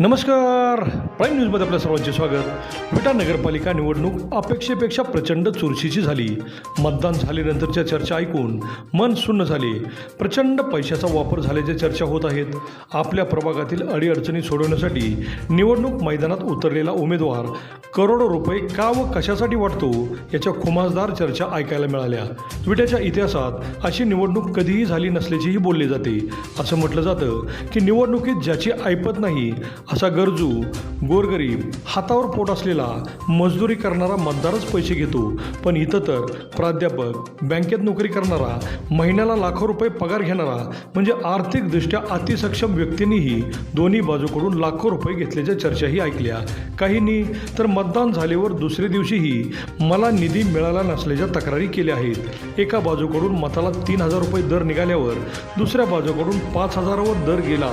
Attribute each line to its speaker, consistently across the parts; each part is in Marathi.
Speaker 1: नमस्कार. प्राईम न्यूजमध्ये आपल्या सर्वांचे स्वागत. विटा नगरपालिका निवडणूक अपेक्षेपेक्षा प्रचंड चुरशीची झाली. मतदान झाल्यानंतरच्या चर्चा ऐकून मन सुन्न झाले. प्रचंड पैशाचा वापर झाल्याच्या चर्चा होत आहेत. आपल्या प्रभागातील अडीअडचणी सोडवण्यासाठी निवडणूक मैदानात उतरलेला उमेदवार करोडो रुपये का व कशासाठी वाटतो याच्या खुमासदार चर्चा ऐकायला मिळाल्या. विट्याच्या इतिहासात अशी निवडणूक कधीही झाली नसल्याचेही बोलले जाते. असं म्हटलं जातं की निवडणुकीत ज्याची ऐपत नाही असा गरजू गोरगरीब हातावर पोट असलेला मजदुरी करणारा मतदारच पैसे घेतो. पण इथं तर प्राध्यापक बँकेत नोकरी करणारा महिन्याला लाखो रुपये पगार घेणारा म्हणजे आर्थिकदृष्ट्या अतिसक्षम व्यक्तींनीही दोन्ही बाजूकडून लाखो रुपये घेतल्याच्या चर्चाही ऐकल्या. काहींनी तर मतदान झाल्यावर दुसऱ्या दिवशीही मला निधी मिळाला नसल्याच्या तक्रारी केल्या आहेत. एका बाजूकडून मताला तीन हजार रुपये दर निघाल्यावर दुसऱ्या बाजूकडून पाच हजारावर दर गेला.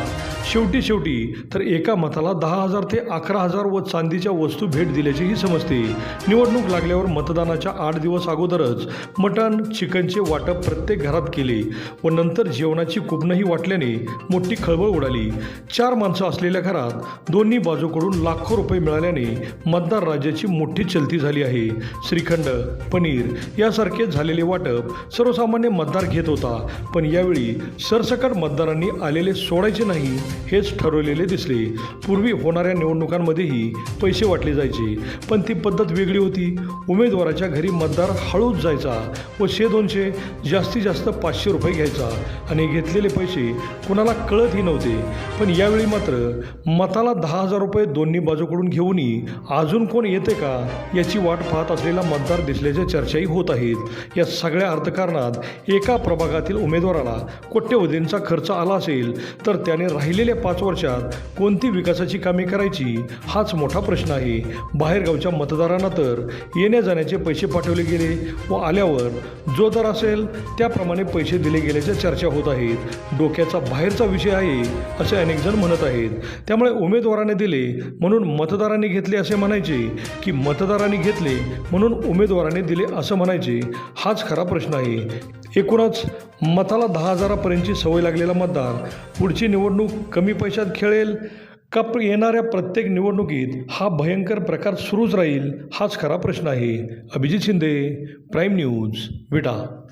Speaker 1: शेवटी शेवटी तर एका मताला दहा हजार ते अकरा हजार व चांदीच्या वस्तू भेट दिल्याचेही समजते निवडणूक लागल्यावर मतदानाच्या आठ दिवस अगोदरच मटण चिकनचे वाटप प्रत्येक घरात केले व नंतर जेवणाची कुपनही वाटल्याने मोठी खळबळ उडाली. चार माणसं असलेल्या घरात दोन्ही बाजूकडून लाखो रुपये मिळाल्याने मतदार राज्याची मोठी चलती झाली आहे. श्रीखंड पनीर यासारखे झालेले वाटप सर्वसामान्य मतदार घेत होता पण यावेळी सरसकट मतदारांनी आलेले सोडायचे नाही हेच ठरवलेले दिसले. पूर्वी होणाऱ्या निवडणुकांमध्येही पैसे वाटले जायचे. पण ती पद्धत वेगळी होती. उमेदवाराच्या घरी मतदार हळूच जायचा व शे दोनशे जास्तीत जास्त पाचशे रुपये घ्यायचा. आणि घेतलेले पैसे कुणाला कळतही नव्हते. पण यावेळी मात्र मताला दहा हजार रुपये दोन्ही बाजूकडून घेऊनही अजून कोण येते का याची वाट पाहत असलेला मतदार दिसल्याच्या चर्चाही होत आहेत. या सगळ्या अर्थकारणात एका प्रभागातील उमेदवाराला कोट्यवधींचा खर्च आला असेल तर त्याने राहिलेल्या पाच वर्षात कोणती विकासाची कामे करायची हाच मोठा प्रश्न आहे. बाहेरगावच्या मतदारांना तर येण्या जाण्याचे पैसे पाठवले गेले व आल्यावर जो दर असेल त्याप्रमाणे पैसे दिले गेल्याच्या चर्चा होत आहेत. डोक्याचा बाहेरचा विषय आहे असे अनेकजण म्हणत आहेत. त्यामुळे उमेदवाराने दिले म्हणून मतदारांनी घेतले असे म्हणायचे की मतदारांनी घेतले म्हणून उमेदवाराने दिले असं म्हणायचे हाच खरा प्रश्न आहे. एकूणच मताला दहा हजारापर्यंतची सवय लागलेला मतदार पुढची निवडणूक कमी पैशात खेळेल का येणाऱ्या प्रत्येक निवडणुकीत हा भयंकर प्रकार सुरूच राहील हाच खरा प्रश्न आहे. Abhijit Shinde prime news Vita.